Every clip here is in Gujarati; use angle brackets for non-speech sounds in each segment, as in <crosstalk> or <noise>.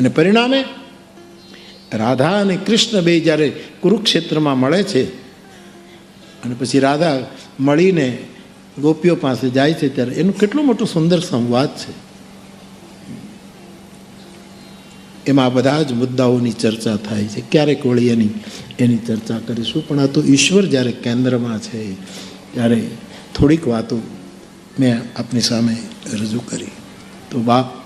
અને પરિણામે રાધા અને કૃષ્ણ બે જ્યારે કુરુક્ષેત્રમાં મળે છે અને પછી રાધા મળીને ગોપીઓ પાસે જાય છે ત્યારે એનું કેટલું મોટું સુંદર સંવાદ છે. એમાં બધા જ મુદ્દાઓની ચર્ચા થાય છે. ક્યારેક વળી એની એની ચર્ચા કરીશું. પણ આ તો ઈશ્વર જ્યારે કેન્દ્રમાં છે, ત્યારે થોડીક વાતો મેં આપની સામે રજૂ કરી. તો બાપ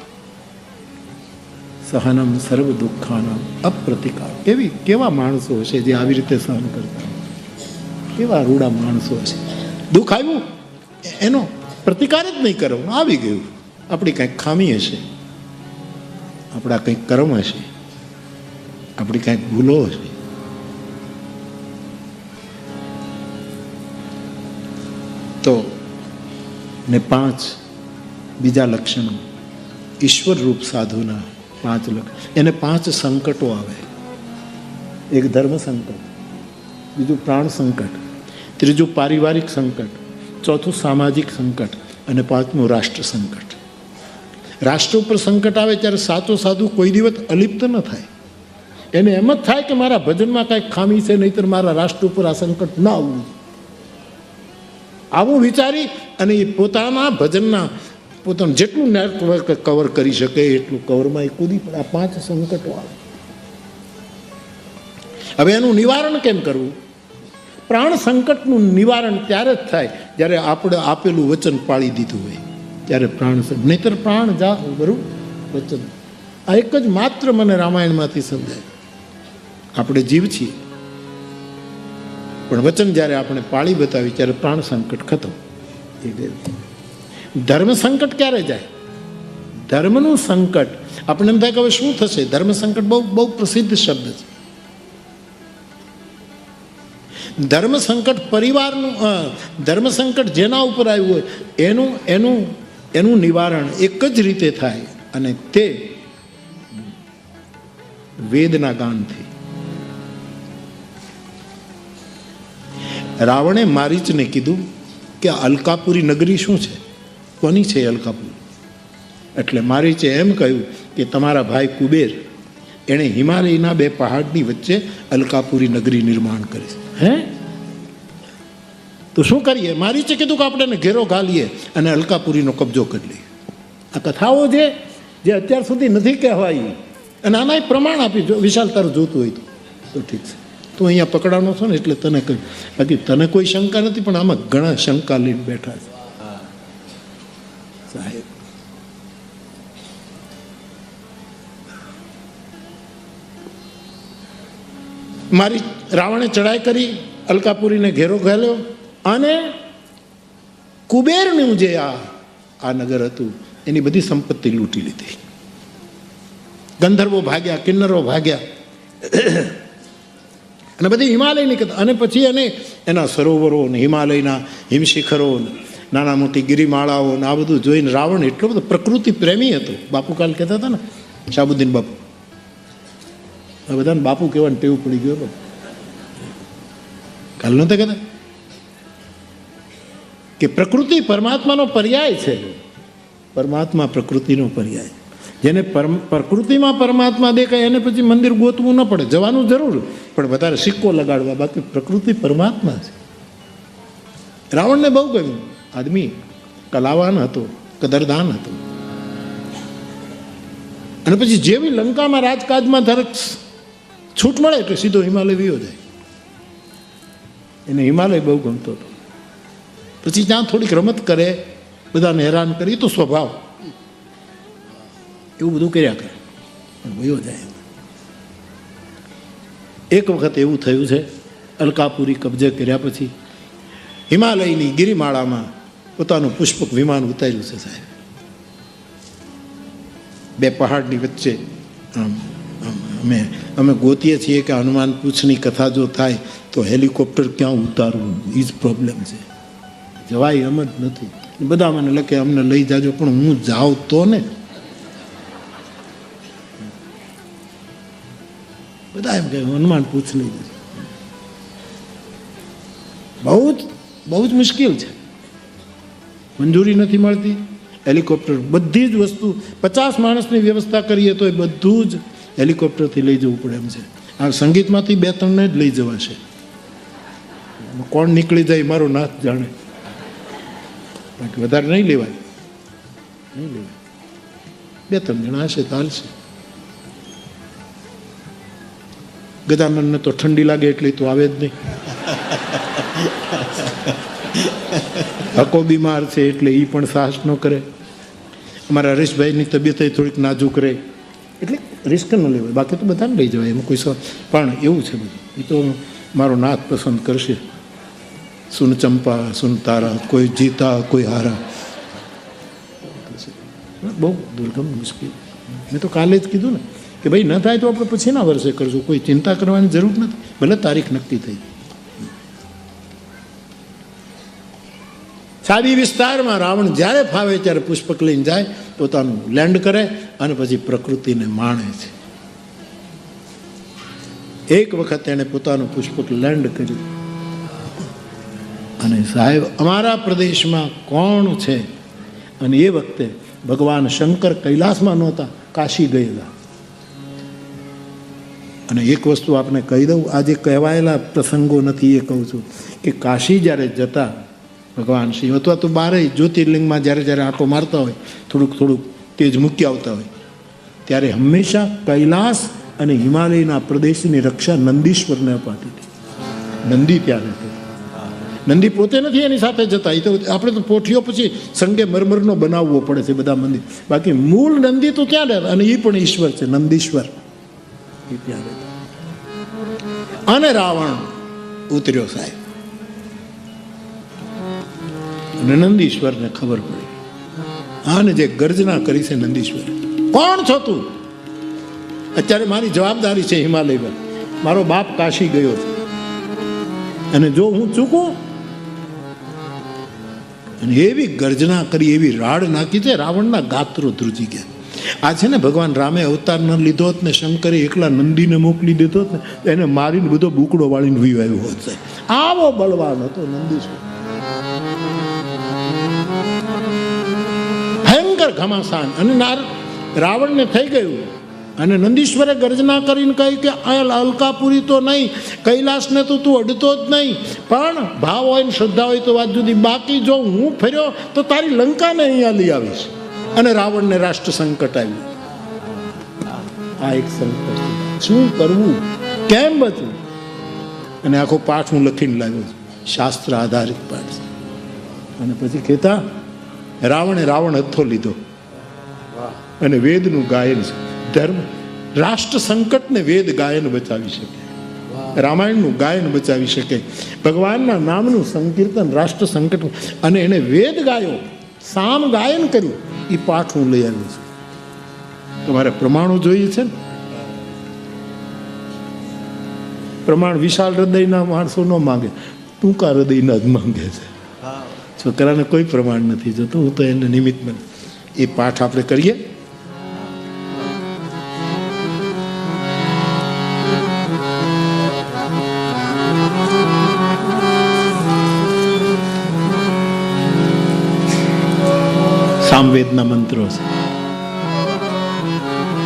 સહનમ સર્વ દુઃખાનમ અપ્રતિકાર એવી કેવા માણસો હશે જે આવી રીતે સહન કરતા? કેવા રૂડા માણસો હશે? દુઃખ આવ્યું? એનો પ્રતિકાર જ નહીં કરવાનો. આવી ગયું. આપણી કંઈક ખામી હશે. આપણા કંઈક કર્મ હશે. આપણી કંઈક ભૂલો હશે. તો ને પાંચ બીજા લક્ષણો ઈશ્વર રૂપ સાધુના પાંચ લખ એને પાંચ સંકટો આવે. એક ધર્મ સંકટ, બીજું પ્રાણ સંકટ, ત્રીજું પારિવારિક સંકટ, ચોથું સામાજિક સંકટ અને પાંચમું રાષ્ટ્ર સંકટ. રાષ્ટ્ર ઉપર સંકટ આવે ત્યારે સાચો સાધુ કોઈ દિવસ અલિપ્ત ન થાય. એને એમ જ થાય કે મારા ભજનમાં કાંઈક ખામી છે, નહીતર મારા રાષ્ટ્ર ઉપર આ સંકટ ના આવવું. આવું વિચારી અને એ પોતાના ભજનના પોતાનું જેટલું નેટવર્ક કવર કરી શકે, એટલું કવરમાં એ કૂદી પડે. આ પાંચ સંકટો આવે. હવે એનું નિવારણ કેમ કરવું? પ્રાણ સંકટનું નિવારણ ત્યારે જ થાય જ્યારે આપણે આપેલું વચન પાળી દીધું હોય. ત્યારે પ્રાણ નહીતર પ્રાણ જા બરું વચન. આ એક જ માત્ર મને રામાયણમાંથી સમજાય. આપણે જીવ છીએ. પણ વચન જ્યારે આપણે પાળી બતાવી ત્યારે પ્રાણ સંકટ ખતમ. એ ધર્મ સંકટ ક્યારે જાય? ધર્મનું સંકટ. આપણે એમ થાય કે હવે શું થશે? ધર્મ સંકટ બહુ બહુ પ્રસિદ્ધ શબ્દ છે. ધર્મ સંકટ પરિવારનું ધર્મ સંકટ જેના ઉપર આવ્યું હોય, એનું એનું એનું નિવારણ એક જ રીતે થાય અને તે વેદના ગાનથી રાવણે મારીચને કીધું કે અલકાપુરી નગરી શું છે? કોની છે એ એટલે મારી છે એમ કહ્યું કે તમારા ભાઈ કુબેર, એણે હિમાલયના બે પહાડની વચ્ચે અલકાપુરી નગરી નિર્માણ કરી હે? તો શું કરીએ? મારી છે કીધું કે આપણે ઘેરો ઘાલીએ અને અલકાપુરીનો કબજો કરી લઈએ. આ કથાઓ છે જે અત્યાર સુધી નથી કહેવાય અને આના પ્રમાણ આપી, જો વિશાલ તારું જોતું હોય તો. તો ઠીક છે. તું અહીંયા પકડાનો છો ને એટલે તને કહ્યું બાકી તને કોઈ શંકા નથી, પણ આમાં ઘણા શંકા લઈને બેઠા છે. સાહેબ મારી રાવણે ચડાઈ કરી, અલકાપુરીને ઘેરો ઘેલ્યો અને કુબેરનું જે આ નગર હતું. એની બધી સંપત્તિ લૂંટી લીધી. ગંધર્વો ભાગ્યા, કિન્નરો ભાગ્યા. અને બધી હિમાલયની કથા. અને પછી એને એના સરોવરો હિમાલયના હિમશિખરો નાના મોટી ગિરિમાળાઓ ને આ બધું જોઈને રાવણ એટલો બધો પ્રકૃતિ પ્રેમી હતો. બાપુ કાલ કહેતા હતા ને શાબુદ્દીન બાપુ. આ બધાને બાપુ કહેવાની ટેવ પડી ગયો કાલ નહોતા કહેતા? કે પ્રકૃતિ પરમાત્માનો પર્યાય છે. પરમાત્મા પ્રકૃતિનો પર્યાય. જેને પ્રકૃતિમાં પરમાત્મા દેખાય, એને પછી મંદિર ગોતવું ન પડે. જવાનું જરૂર. પણ વધારે સિક્કો લગાડવા બાકી પ્રકૃતિ પરમાત્મા છે. રાવણને બહુ ગમ્યું. આદમી કલાવાન હતો, કદરદાન હતો. અને પછી જેવી લંકામાં રાજકાજમાં ધારક છૂટ મળે એટલે સીધો હિમાલય વિયો જાય એને હિમાલય બહુ ગમતો હતો. પછી ત્યાં થોડીક રમત કરે, બધાને હેરાન કરે તો સ્વભાવ. એવું બધું કર્યા કરે. વયો જાય એક વખત એવું થયું છે, અલકાપુરી કબજે કર્યા પછી હિમાલયની ગિરિમાળામાં પોતાનું પુષ્પક વિમાન ઉતાર્યું છે સાહેબ. બે પહાડની વચ્ચે અમે અમે ગોતીએ છીએ કે હનુમાન પૂછની કથા જો થાય તો હેલિકોપ્ટર ક્યાં ઉતારવું? એ જ પ્રોબ્લેમ છે. જવાય એમ જ નથી. બધા મને લખે, અમને લઈ જાજો, પણ હું જાઉં તો ને? બધા એમ કે હનુમાન પૂછ જશે બહુ જ બહુ જ મુશ્કેલ છે. મંજૂરી નથી મળતી. હેલિકોપ્ટર બધી જ વસ્તુ, પચાસ માણસની વ્યવસ્થા કરીએ તો એ બધું જ હેલિકોપ્ટરથી લઈ જવું પડે એમ છે. આ સંગીતમાંથી બે ત્રણને જ લઈ જવાશે. કોણ નીકળી જાય મારો નાથ જાણે. બાકી વધારે નહીં લેવાય. નહીં લેવાય. બે ત્રણ જણા હશે ચાલશે ગજાનંદને તો ઠંડી લાગે એટલે તો આવે જ નહીં. <laughs> હકો બીમાર છે એટલે એ પણ સાહસ ન કરે. અમારા હરીશભાઈની તબિયત થોડીક નાજુક રહે. એટલે રિસ્ક ન લેવાય. બાકી તો બધાને લઈ જવાય. એમાં કોઈ પણ એવું છે બધું. એ તો મારો નાથ પસંદ કરશે. સુન ચંપા, સુન તારા, કોઈ જીતા, કોઈ હારા. બહુ દુર્ગમ મુશ્કેલ. મેં તો કાલે જ કીધું ને કે ભાઈ ન થાય તો આપણે પછીના વર્ષે કરશું. કોઈ ચિંતા કરવાની જરૂર નથી. ભલે તારીખ નક્કી થઈ. સાદી વિસ્તારમાં રાવણ જ્યારે ફાવે ત્યારે પુષ્પક લઈને જાય પોતાનું લેન્ડ કરે અને પછી પ્રકૃતિને માણે છે. એક વખત એણે પોતાનું પુષ્પક લેન્ડ કર્યું. અને સાહેબ, અમારા પ્રદેશમાં કોણ છે? અને એ વખતે ભગવાન શંકર કૈલાસમાં નહોતા, કાશી ગયેલા. અને એક વસ્તુ આપને કહી દઉં, આજે કહેવાયેલા પ્રસંગો નથી, એ કહું છું કે કાશી જ્યારે જતા ભગવાન શિવ અથવા તો બારે જ્યોતિર્લિંગમાં જ્યારે જ્યારે આંટો મારતા હોય, થોડુંક થોડુંક તેજ મૂકી આવતા હોય, ત્યારે હંમેશા કૈલાસ અને હિમાલયના પ્રદેશની રક્ષા નંદીશ્વરને અપાતી હતી. નંદી ત્યાં રહેતો નંદી પોતે નથી એની સાથે જતા. એ તો આપણે તો પોઠીઓ પછી સંગે મરમરનો બનાવવો પડે છે બધા મંદિર. બાકી મૂળ નંદી તો ક્યાં રહેતા અને એ પણ ઈશ્વર છે, નંદીશ્વર. એ ત્યાં રહેતા અને રાવણ ઉતર્યો સાહેબ. અને નંદીશ્વરને ખબર પડી. આને જે ગર્જના કરી છે નંદીશ્વર. કોણ છો તું? અત્યારે મારી જવાબદારી છે હિમાલય મારો બાપ કાશી ગયો છે. અને જો હું ચૂકું, અને એવી ગર્જના કરી, એવી રાડ નાખી છે, રાવણના ગાત્રો ધ્રુજી ગયા. આ છે ને ભગવાન રામે અવતાર ન લીધો હોત ને શંકરે એકલા નંદીને મોકલી દીધો ને, એને મારીને બધો બુકડો વાળીને વી આવ્યો હોત આવો બળવાન હતો નંદીશ્વર. ભયંકર ઘમાસાન. અને નાર રાવણને થઈ ગયું. અને નંદીશ્વરે ગર્જના કરીને કહી કે અલકાપુરી તો નહીં, કૈલાસને તો તું અડતો જ નહીં. પણ ભાવ હોય ને શ્રદ્ધા હોય તો વાત જુદી. બાકી જો હું ફર્યો, તો તારી લંકાને અહીંયા લઈ આવીશ. અને રાવણને રાષ્ટ્ર સંકટ આવ્યું. આ એક સંકટ શું કરવું? કેમ બચવું? અને આખો પાઠ હું લખીને લાવ્યો શાસ્ત્ર આધારિત પાઠ. અને પછી કહેતા રાવણે રાવણ હથ્થો લીધો. અને વેદનું ગાયન ધર્મ, રાષ્ટ્ર સંકટને વેદ ગાયન બચાવી શકે. રામાયણનું ગાયન બચાવી શકે. ભગવાનના નામનું સંકીર્તન, રાષ્ટ્ર સંકટ. અને એને વેદ ગાયો, સામ ગાયન કર્યું એ પાઠ હું લઈ આવ્યો છું. તમારે પ્રમાણો જોઈએ છે ને? પ્રમાણ વિશાળ હૃદયના માણસો ન માંગે. ટૂંકા હૃદયના જ માંગે છે. છોકરાને કોઈ પ્રમાણ નથી જોતું હું તો એને નિમિત્ત બને. એ પાઠ આપણે કરીએ. સામવેદના મંત્રો છે.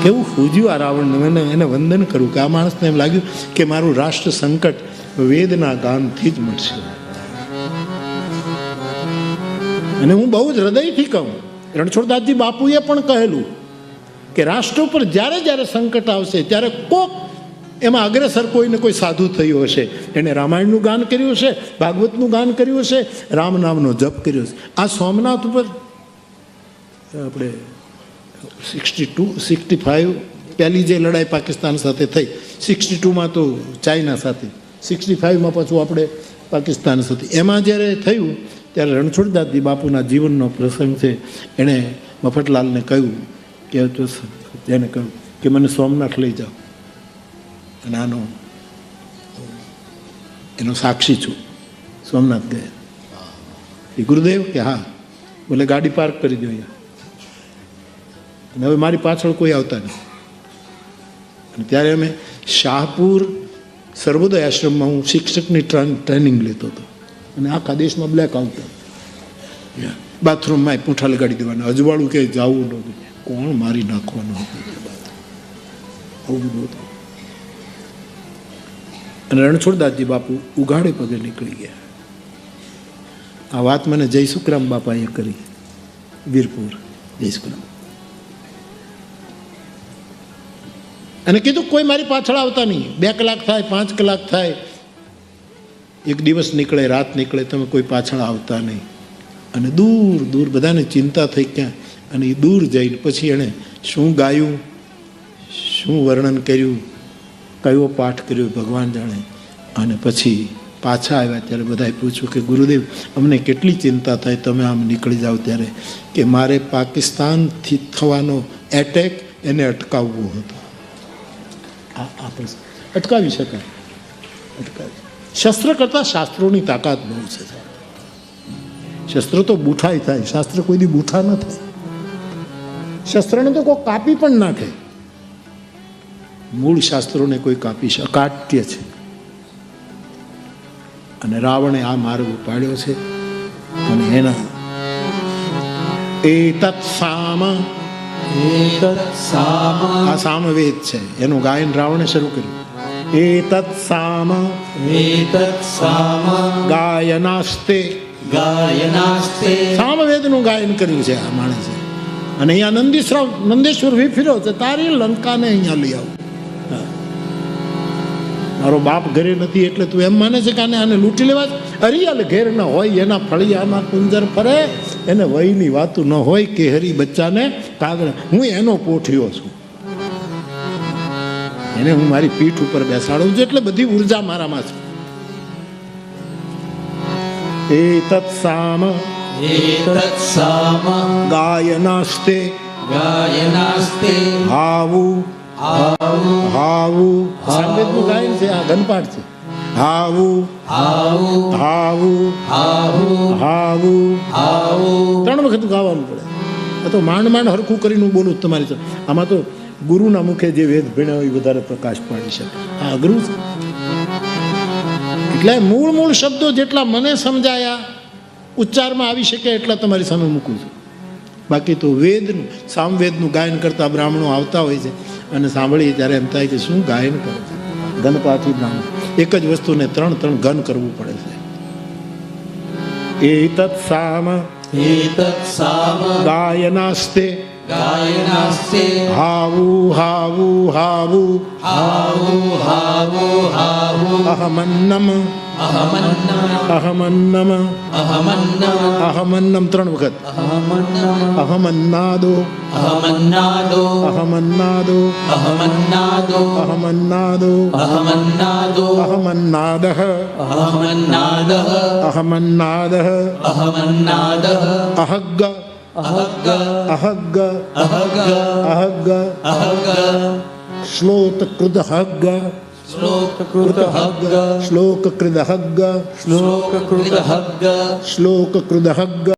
કેવું ફૂજ્યું આ રાવણને એને વંદન કરું, કે આ માણસને એમ લાગ્યું કે મારું રાષ્ટ્ર સંકટ વેદના ગાનથી જ મળશે. અને હું બહુ જ હૃદયથી કહું, રણછોડદાસજી બાપુએ પણ કહેલું કે રાષ્ટ્ર ઉપર જ્યારે જ્યારે સંકટ આવશે, ત્યારે કોક એમાં અગ્રેસર કોઈને કોઈ સાધુ થયું હશે. એણે રામાયણનું ગાન કર્યું હશે, ભાગવતનું ગાન કર્યું હશે, રામ નામનો જપ કર્યો છે આ સોમનાથ ઉપર આપણે સિક્સટી ટુ સિક્સટી ફાઇવ પહેલી જે લડાઈ પાકિસ્તાન સાથે થઈ સિક્સટી ટુમાં તો ચાઇના સાથે સિક્સટી ફાઇવમાં પાછું આપણે પાકિસ્તાન સાથે. એમાં જ્યારે થયું ત્યારે રણછોડદાસજી બાપુના જીવનનો પ્રસંગ છે. એણે મફતલાલને કહ્યું કે એને કહ્યું કે મને સોમનાથ લઈ જાઓ. અને આનો એનો સાક્ષી છું. સોમનાથ ગયા. એ ગુરુદેવ કે હા બોલે ગાડી પાર્ક કરી દો અહીંયા. અને હવે મારી પાછળ કોઈ આવતા નથી. અને ત્યારે અમે શાહપુર સર્વોદય આશ્રમમાં હું શિક્ષકની ટ્રેનિંગ લેતો હતો. અને આખા દેશમાં બ્લેક આવતા બાથરૂમમાં પૂંઠા લગાડી દેવાના. અજવાળું કે જવું નહોતું કોણ મારી નાખવાનું આવું બધું હતું. અને રણછોડદાસજી બાપુ ઉઘાડે પગે નીકળી ગયા. આ વાત મને જય સુખરામ બાપાએ કરી. વીરપુર જય સુખરામ અને કીધું કોઈ મારી પાછળ આવતા નહીં. બે કલાક થાય, પાંચ કલાક થાય. એક દિવસ નીકળે રાત નીકળે તમે કોઈ પાછળ આવતા નહીં. અને દૂર દૂર બધાને ચિંતા થઈ ક્યાં? અને એ દૂર જઈને પછી એણે શું ગાયું શું વર્ણન કર્યું કયો પાઠ કર્યો ભગવાન જાણે. અને પછી પાછા આવ્યા ત્યારે બધાએ પૂછ્યું કે ગુરુદેવ અમને કેટલી ચિંતા થાય? તમે આમ નીકળી જાઓ ત્યારે કે મારે પાકિસ્તાનથી થવાનો એટેક એને અટકાવવો હતો. આ આ પ્રશ્ન. અટકાવી શકાય. અટકાવી. શસ્ત્ર કરતાં શાસ્ત્રોની તાકાત બહુ છે. શસ્ત્ર તો બૂઠાઈ થાય શાસ્ત્ર કોઈ દી બૂઠા ન થાય. શસ્ત્રને તો કોઈ કાપી પણ નાખે. મૂળ શાસ્ત્રોને કોઈ કાપી અકાટ્ય છે. અને રાવણે આ માર્ગ ઉપાડ્યો છે અને એના એ તત્સામ આ સામવેદ છે. એનું ગાયન રાવણે શરૂ કર્યું. એ તત્સામ एतत्साम ગાયનાસ્તે गायनास्ते સામવેદનું ગાયન કર્યું છે આ માણસે અને અહીંયા નંદીશ્રાવ નંદેશ્વર વિફર્યો છે તારી લંકાને અહીંયા લઈ આવું હા. મારો બાપ ઘરે નથી એટલે તું એમ માને છે કે આને આને લૂંટી લેવા જ? અરિયલ ઘેર ન હોય એના ફળિયામાં કુંજર ફરે એને વયની વાતું ન હોય કે હરી બચ્ચાને કાગળ હું એનો પોઠ્યો છું એને હું મારી પીઠ ઉપર બેસાડું છું એટલે બધી ઊર્જા મારામાં છે. એ તત્સામ એ તત્સામ ગાયનાસ્તે. ગાયનાસ્તે. હાવુ. હાવુ. હાવુ. સામેનું ગાયન છે આ ગનપાઠ છે. હાવુ. હાવુ. હાવુ. હાવુ. હાવુ. હાવુ. ત્રણ વખત ગાવાનું પડે. આ તો માંડ માંડ હરખું કરીને બોલું તમારી આમાં તો ગુરુના મુખે જે વેદ ભણ્યા હોય એ વધારે પ્રકાશ પાડી શકે. આ અઘરું છે. એટલે મૂળ મૂળ શબ્દો જેટલા મને સમજાયા ઉચ્ચારમાં આવી શકે એટલા તમારી સામે મૂકું છું. બાકી તો વેદનું સામવેદનું ગાયન કરતા બ્રાહ્મણો આવતા હોય છે અને સાંભળીએ ત્યારે એમ થાય કે શું ગાયન કરે છે? ગનપાથી બ્રાહ્મણ. એક જ વસ્તુને ત્રણ ત્રણ ગન કરવું પડે છે. એ તત્સામ ગાયનાસ્તે. ગાયનાસ્તે હાવુ હાવુ હાવુ હાવુ હાવુ હાવુ અહમન્નમ અહમન્નમ અહમન્નમ ત્રણ વખત અહમન્નાદો અહમન્નાદો અહમન્નાદો અહમન્નાદો અહમન્નાદો અહમન્નાદો અહમન્નાદ અહમન્નાદ અહમન્નાદ અહમન્નાદ અહગ أهجة. أهجة. أهجة. أهجة. شلوتك كده شلوك كرد هجة شلوك كرد هجة شلوك كرد هجة شلوك كرد هجة